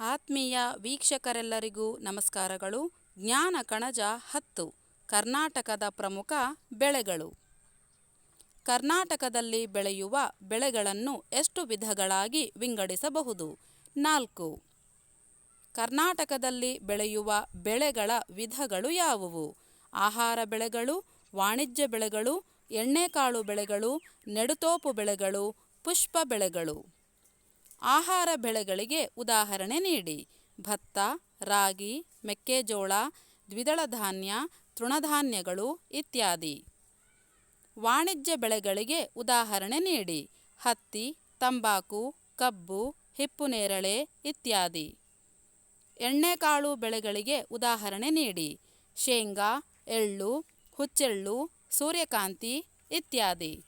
ಆತ್ಮೀಯ ವೀಕ್ಷಕರೆಲ್ಲರಿಗೂ ನಮಸ್ಕಾರಗಳು. ಜ್ಞಾನ ಕಣಜ ಹತ್ತು, ಕರ್ನಾಟಕದ ಪ್ರಮುಖ ಬೆಳೆಗಳು. ಕರ್ನಾಟಕದಲ್ಲಿ ಬೆಳೆಯುವ ಬೆಳೆಗಳನ್ನು ಎಷ್ಟು ವಿಧಗಳಾಗಿ ವಿಂಗಡಿಸಬಹುದು? ನಾಲ್ಕು, ಕರ್ನಾಟಕದಲ್ಲಿ ಬೆಳೆಯುವ ಬೆಳೆಗಳ ವಿಧಗಳು ಯಾವುವು? ಆಹಾರ ಬೆಳೆಗಳು, ವಾಣಿಜ್ಯ ಬೆಳೆಗಳು, ಎಣ್ಣೆಕಾಳು ಬೆಳೆಗಳು, ನೆಡುತೋಪು ಬೆಳೆಗಳು, ಪುಷ್ಪ ಬೆಳೆಗಳು. ಆಹಾರ ಬೆಳೆಗಳಿಗೆ ಉದಾಹರಣೆ ನೀಡಿ. ಭತ್ತ, ರಾಗಿ, ಮೆಕ್ಕೆಜೋಳ, ದ್ವಿದಳ ಧಾನ್ಯ, ತೃಣಧಾನ್ಯಗಳು ಇತ್ಯಾದಿ. ವಾಣಿಜ್ಯ ಬೆಳೆಗಳಿಗೆ ಉದಾಹರಣೆ ನೀಡಿ. ಹತ್ತಿ, ತಂಬಾಕು, ಕಬ್ಬು ಹಿಪ್ಪುನೇರಳೆ ಇತ್ಯಾದಿ. ಎಣ್ಣೆಕಾಳು ಬೆಳೆಗಳಿಗೆ ಉದಾಹರಣೆ ನೀಡಿ. ಶೇಂಗಾ, ಎಳ್ಳು, ಹುಚ್ಚೆಳ್ಳು, ಸೂರ್ಯಕಾಂತಿ ಇತ್ಯಾದಿ.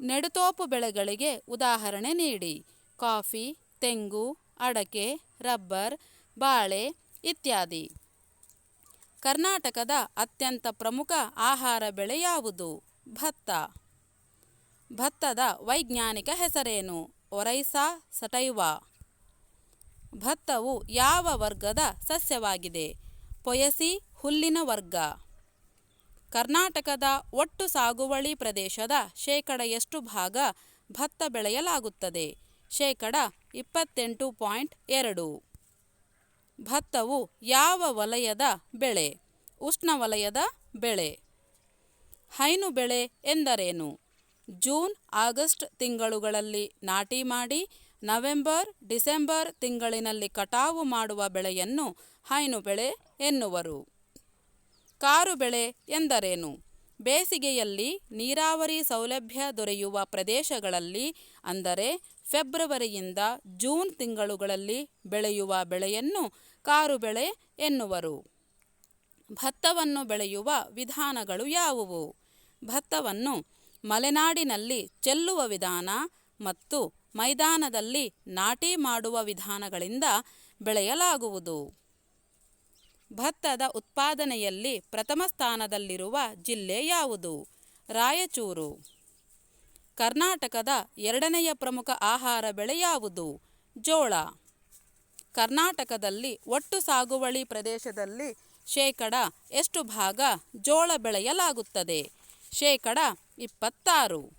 ನೆಡುತೋಪು ಬೆಳೆಗಳಿಗೆ ಉದಾಹರಣೆ ನೀಡಿ. ಕಾಫಿ, ತೆಂಗು, ಅಡಕೆ, ರಬ್ಬರ್, ಬಾಳೆ ಇತ್ಯಾದಿ. ಕರ್ನಾಟಕದ ಅತ್ಯಂತ ಪ್ರಮುಖ ಆಹಾರ ಬೆಳೆ ಯಾವುದು? ಭತ್ತ. ಭತ್ತದ ವೈಜ್ಞಾನಿಕ ಹೆಸರೇನು? ಒರೈಸಾ ಸಟೈವಾ. ಭತ್ತವು ಯಾವ ವರ್ಗದ ಸಸ್ಯವಾಗಿದೆ? ಪೊಯಸಿ ಹುಲ್ಲಿನ ವರ್ಗ. ಕರ್ನಾಟಕದ ಒಟ್ಟು ಸಾಗುವಳಿ ಪ್ರದೇಶದ ಶೇಕಡ ಎಷ್ಟು ಭಾಗ ಭತ್ತ ಬೆಳೆಯಲಾಗುತ್ತದೆ? ಶೇಕಡ ಇಪ್ಪತ್ತೆಂಟು ಪಾಯಿಂಟ್ ಎರಡು. ಭತ್ತವು ಯಾವ ವಲಯದ ಬೆಳೆ? ಉಷ್ಣವಲಯದ ಬೆಳೆ. ಹೈನು ಬೆಳೆ ಎಂದರೇನು? ಜೂನ್, ಆಗಸ್ಟ್ ತಿಂಗಳುಗಳಲ್ಲಿ ನಾಟಿ ಮಾಡಿ, ನವೆಂಬರ್, ಡಿಸೆಂಬರ್ ತಿಂಗಳಿನಲ್ಲಿ ಕಟಾವು ಮಾಡುವ ಬೆಳೆಯನ್ನು ಹೈನು ಬೆಳೆ ಎನ್ನುವರು. ಕಾರು ಬೆಳೆ ಎಂದರೇನು? ಬೇಸಿಗೆಯಲ್ಲಿ ನೀರಾವರಿ ಸೌಲಭ್ಯ ದೊರೆಯುವ ಪ್ರದೇಶಗಳಲ್ಲಿ ಅಂದರೆ ಫೆಬ್ರವರಿಯಿಂದ ಜೂನ್ ತಿಂಗಳುಗಳಲ್ಲಿ ಬೆಳೆಯುವ ಬೆಳೆಯನ್ನು ಕಾರು ಬೆಳೆ ಎನ್ನುವರು. ಭತ್ತವನ್ನು ಬೆಳೆಯುವ ವಿಧಾನಗಳು ಯಾವುವು? ಭತ್ತವನ್ನು ಮಲೆನಾಡಿನಲ್ಲಿ ಚೆಲ್ಲುವ ವಿಧಾನ ಮತ್ತು ಮೈದಾನದಲ್ಲಿ ನಾಟಿ ಮಾಡುವ ವಿಧಾನಗಳಿಂದ ಬೆಳೆಯಲಾಗುವುದು. ಭತ್ತದ ಉತ್ಪಾದನೆಯಲ್ಲಿ ಪ್ರಥಮ ಸ್ಥಾನದಲ್ಲಿರುವ ಜಿಲ್ಲೆ ಯಾವುದು? ರಾಯಚೂರು. ಕರ್ನಾಟಕದ ಎರಡನೆಯ ಪ್ರಮುಖ ಆಹಾರ ಬೆಳೆ ಯಾವುದು? ಜೋಳ. ಕರ್ನಾಟಕದಲ್ಲಿ ಒಟ್ಟು ಸಾಗುವಳಿ ಪ್ರದೇಶದಲ್ಲಿ ಶೇಕಡ ಎಷ್ಟು ಭಾಗ ಜೋಳ ಬೆಳೆಯಲಾಗುತ್ತದೆ? ಶೇಕಡ ಇಪ್ಪತ್ತಾರು.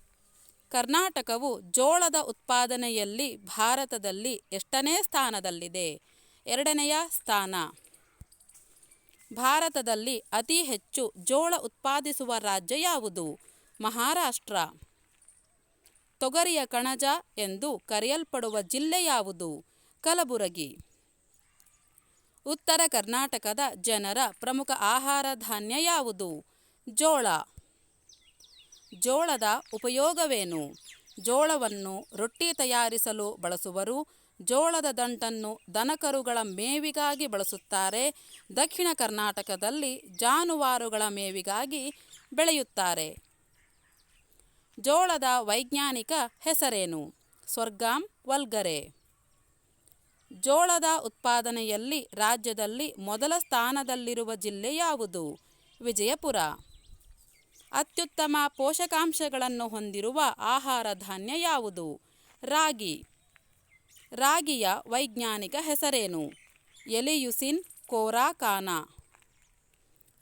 ಕರ್ನಾಟಕವು ಜೋಳದ ಉತ್ಪಾದನೆಯಲ್ಲಿ ಭಾರತದಲ್ಲಿ ಎಷ್ಟನೇ ಸ್ಥಾನದಲ್ಲಿದೆ? ಎರಡನೆಯ ಸ್ಥಾನ. ಭಾರತದಲ್ಲಿ ಅತಿ ಹೆಚ್ಚು ಜೋಳ ಉತ್ಪಾದಿಸುವ ರಾಜ್ಯ ಯಾವುದು? ಮಹಾರಾಷ್ಟ್ರ. ತೊಗರಿಯ ಕಣಜ ಎಂದು ಕರೆಯಲ್ಪಡುವ ಜಿಲ್ಲೆ ಯಾವುದು? ಕಲಬುರಗಿ. ಉತ್ತರ ಕರ್ನಾಟಕದ ಜನರ ಪ್ರಮುಖ ಆಹಾರ ಧಾನ್ಯ ಯಾವುದು? ಜೋಳ. ಜೋಳದ ಉಪಯೋಗವೇನು? ಜೋಳವನ್ನು ರೊಟ್ಟಿ ತಯಾರಿಸಲು ಬಳಸುವರು ಜೋಳದ ದಂಟನ್ನು ದನಕರುಗಳ ಮೇವಿಗಾಗಿ ಬಳಸುತ್ತಾರೆ. ದಕ್ಷಿಣ ಕರ್ನಾಟಕದಲ್ಲಿ ಜಾನುವಾರುಗಳ ಮೇವಿಗಾಗಿ ಬೆಳೆಯುತ್ತಾರೆ. ಜೋಳದ ವೈಜ್ಞಾನಿಕ ಹೆಸರೇನು? Sorghum vulgare. ಜೋಳದ ಉತ್ಪಾದನೆಯಲ್ಲಿ ರಾಜ್ಯದಲ್ಲಿ ಮೊದಲ ಸ್ಥಾನದಲ್ಲಿರುವ ಜಿಲ್ಲೆ ಯಾವುದು? ವಿಜಯಪುರ. ಅತ್ಯುತ್ತಮ ಪೋಷಕಾಂಶಗಳನ್ನು ಹೊಂದಿರುವ ಆಹಾರ ಧಾನ್ಯ ಯಾವುದು? ರಾಗಿ. ರಾಗಿಯ ವೈಜ್ಞಾನಿಕ ಹೆಸರೇನು? ಎಲಿಯುಸಿನ್ ಕೋರಾಕಾನ.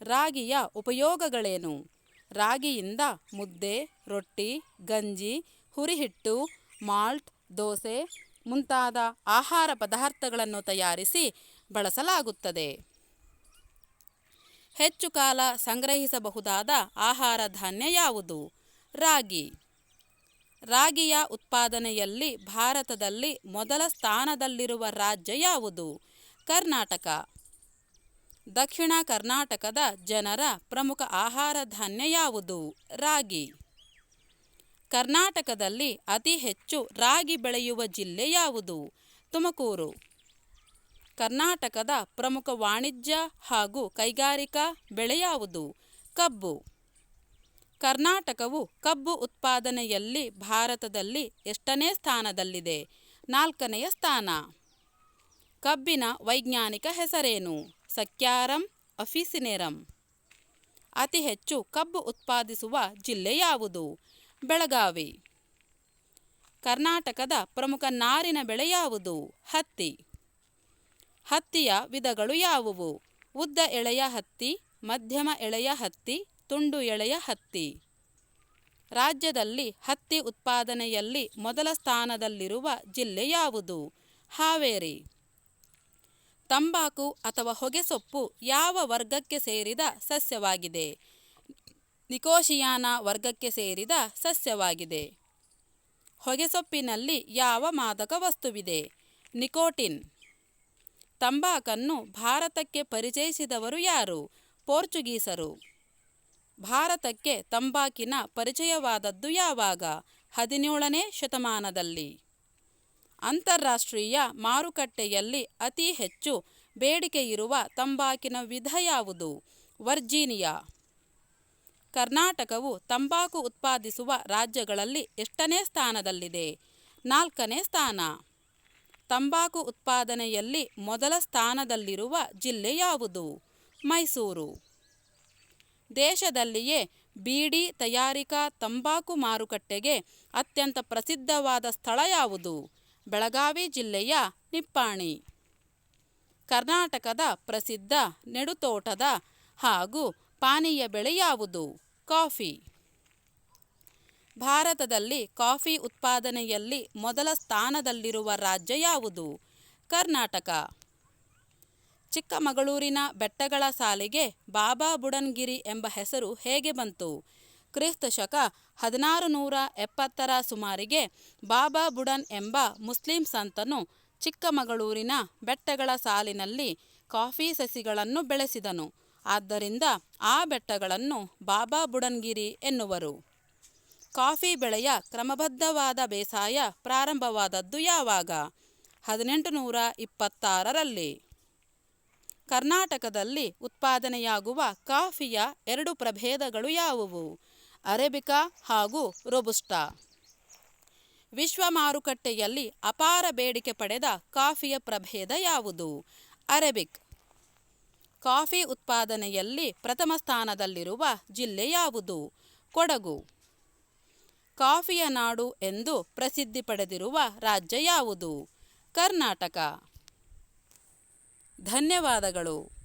ರಾಗಿಯ ಉಪಯೋಗಗಳೇನು? ರಾಗಿಯಿಂದ ಮುದ್ದೆ, ರೊಟ್ಟಿ, ಗಂಜಿ, ಹುರಿಹಿಟ್ಟು, ಮಾಲ್ಟ್, ದೋಸೆ ಮುಂತಾದ ಆಹಾರ ಪದಾರ್ಥಗಳನ್ನು ತಯಾರಿಸಿ ಬಳಸಲಾಗುತ್ತದೆ. ಹೆಚ್ಚು ಕಾಲ ಸಂಗ್ರಹಿಸಬಹುದಾದ ಆಹಾರ ಧಾನ್ಯ ಯಾವುದು? ರಾಗಿ. ರಾಗಿಯ ಉತ್ಪಾದನೆಯಲ್ಲಿ ಭಾರತದಲ್ಲಿ ಮೊದಲ ಸ್ಥಾನದಲ್ಲಿರುವ ರಾಜ್ಯ ಯಾವುದು? ಕರ್ನಾಟಕ. ದಕ್ಷಿಣ ಕರ್ನಾಟಕದ ಜನರ ಪ್ರಮುಖ ಆಹಾರ ಧಾನ್ಯ ಯಾವುದು? ರಾಗಿ. ಕರ್ನಾಟಕದಲ್ಲಿ ಅತಿ ಹೆಚ್ಚು ರಾಗಿ ಬೆಳೆಯುವ ಜಿಲ್ಲೆ ಯಾವುದು? ತುಮಕೂರು. ಕರ್ನಾಟಕದ ಪ್ರಮುಖ ವಾಣಿಜ್ಯ ಹಾಗೂ ಕೈಗಾರಿಕಾ ಬೆಳೆ ಯಾವುದು? ಕಬ್ಬು. ಕರ್ನಾಟಕವು ಕಬ್ಬು ಉತ್ಪಾದನೆಯಲ್ಲಿ ಭಾರತದಲ್ಲಿ ಎಷ್ಟನೇ ಸ್ಥಾನದಲ್ಲಿದೆ? ನಾಲ್ಕನೆಯ ಸ್ಥಾನ. ಕಬ್ಬಿನ ವೈಜ್ಞಾನಿಕ ಹೆಸರೇನು? ಸಕ್ಯಾರಂ, ಅಫಿಸಿನೆರಂ. ಅತಿ ಹೆಚ್ಚು ಕಬ್ಬು ಉತ್ಪಾದಿಸುವ ಜಿಲ್ಲೆ ಯಾವುದು? ಬೆಳಗಾವಿ. ಕರ್ನಾಟಕದ ಪ್ರಮುಖ ನಾರಿನ ಬೆಳೆ ಯಾವುದು? ಹತ್ತಿ. ಹತ್ತಿಯ ವಿಧಗಳು ಯಾವುವು? ಉದ್ದ ಎಳೆಯ ಹತ್ತಿ, ಮಧ್ಯಮ ಎಳೆಯ ಹತ್ತಿ ತುಂಡು ಎಳೆಯ ಹತ್ತಿ. ರಾಜ್ಯದಲ್ಲಿ ಹತ್ತಿ ಉತ್ಪಾದನೆಯಲ್ಲಿ ಮೊದಲ ಸ್ಥಾನದಲ್ಲಿರುವ ಜಿಲ್ಲೆ ಯಾವುದು? ಹಾವೇರಿ. ತಂಬಾಕು ಅಥವಾ ಹೊಗೆಸೊಪ್ಪು ಯಾವ ವರ್ಗಕ್ಕೆ ಸೇರಿದ ಸಸ್ಯವಾಗಿದೆ? ನಿಕೋಶಿಯಾನ ವರ್ಗಕ್ಕೆ ಸೇರಿದ ಸಸ್ಯವಾಗಿದೆ. ಹೊಗೆಸೊಪ್ಪಿನಲ್ಲಿ ಯಾವ ಮಾದಕ ವಸ್ತುವಿದೆ? ನಿಕೋಟಿನ್. ತಂಬಾಕನ್ನು ಭಾರತಕ್ಕೆ ಪರಿಚಯಿಸಿದವರು ಯಾರು? ಪೋರ್ಚುಗೀಸರು. ಭಾರತಕ್ಕೆ ತಂಬಾಕಿನ ಪರಿಚಯವಾದದ್ದು ಯಾವಾಗ? ಹದಿನೇಳನೇ ಶತಮಾನದಲ್ಲಿ. ಅಂತಾರಾಷ್ಟ್ರೀಯ ಮಾರುಕಟ್ಟೆಯಲ್ಲಿ ಅತಿ ಹೆಚ್ಚು ಬೇಡಿಕೆಯಿರುವ ತಂಬಾಕಿನ ವಿಧ ಯಾವುದು? ವರ್ಜೀನಿಯಾ. ಕರ್ನಾಟಕವು ತಂಬಾಕು ಉತ್ಪಾದಿಸುವ ರಾಜ್ಯಗಳಲ್ಲಿ ಎಷ್ಟನೇ ಸ್ಥಾನದಲ್ಲಿದೆ? ನಾಲ್ಕನೇ ಸ್ಥಾನ. ತಂಬಾಕು ಉತ್ಪಾದನೆಯಲ್ಲಿ ಮೊದಲ ಸ್ಥಾನದಲ್ಲಿರುವ ಜಿಲ್ಲೆ ಯಾವುದು? ಮೈಸೂರು. ದೇಶದಲ್ಲಿಯೇ ಬೀಡಿ ತಯಾರಿಕಾ ತಂಬಾಕು ಮಾರುಕಟ್ಟೆಗೆ ಅತ್ಯಂತ ಪ್ರಸಿದ್ಧವಾದ ಸ್ಥಳ ಯಾವುದು? ಬೆಳಗಾವಿ ಜಿಲ್ಲೆಯ ನಿಪ್ಪಾಣಿ. ಕರ್ನಾಟಕದ ಪ್ರಸಿದ್ಧ ನೆಡುತೋಟದ ಹಾಗೂ ಪಾನೀಯ ಬೆಳೆ ಯಾವುದು? ಕಾಫಿ. ಭಾರತದಲ್ಲಿ ಕಾಫಿ ಉತ್ಪಾದನೆಯಲ್ಲಿ ಮೊದಲ ಸ್ಥಾನದಲ್ಲಿರುವ ರಾಜ್ಯ ಯಾವುದು? ಕರ್ನಾಟಕ. ಚಿಕ್ಕಮಗಳೂರಿನ ಬೆಟ್ಟಗಳ ಸಾಲಿಗೆ ಬಾಬಾ ಬುಡನ್ಗಿರಿ ಎಂಬ ಹೆಸರು ಹೇಗೆ ಬಂತು? ಕ್ರಿಸ್ತ ಶಕ ಹದಿನಾರು ನೂರ ಎಪ್ಪತ್ತರ ಸುಮಾರಿಗೆ ಬಾಬಾ ಬುಡನ್ ಎಂಬ ಮುಸ್ಲಿಂ ಸಂತನು ಚಿಕ್ಕಮಗಳೂರಿನ ಬೆಟ್ಟಗಳ ಸಾಲಿನಲ್ಲಿ ಕಾಫಿ ಸಸಿಗಳನ್ನು ಬೆಳೆಸಿದನು. ಆದ್ದರಿಂದ ಆ ಬೆಟ್ಟಗಳನ್ನು ಬಾಬಾ ಬುಡನ್ಗಿರಿ ಎನ್ನುವರು. ಕಾಫಿ ಬೆಳೆಯ ಕ್ರಮಬದ್ಧವಾದ ಬೇಸಾಯ ಪ್ರಾರಂಭವಾದದ್ದು ಯಾವಾಗ? ಹದಿನೆಂಟು ನೂರ ಇಪ್ಪತ್ತಾರರಲ್ಲಿ. ಕರ್ನಾಟಕದಲ್ಲಿ ಉತ್ಪಾದನೆಯಾಗುವ ಕಾಫಿಯ ಎರಡು ಪ್ರಭೇದಗಳು ಯಾವುವು? ಅರೇಬಿಕಾ ಹಾಗೂ ರೊಬುಸ್ಟಾ. ವಿಶ್ವ ಮಾರುಕಟ್ಟೆಯಲ್ಲಿ ಅಪಾರ ಬೇಡಿಕೆ ಪಡೆದ ಕಾಫಿಯ ಪ್ರಭೇದ ಯಾವುದು? ಅರೇಬಿಕ್. ಕಾಫಿ ಉತ್ಪಾದನೆಯಲ್ಲಿ ಪ್ರಥಮ ಸ್ಥಾನದಲ್ಲಿರುವ ಜಿಲ್ಲೆ ಯಾವುದು? ಕೊಡಗು. ಕಾಫಿಯ ನಾಡು ಎಂದು ಪ್ರಸಿದ್ಧಿ ಪಡೆದಿರುವ ರಾಜ್ಯ ಯಾವುದು? ಕರ್ನಾಟಕ. ಧನ್ಯವಾದಗಳು.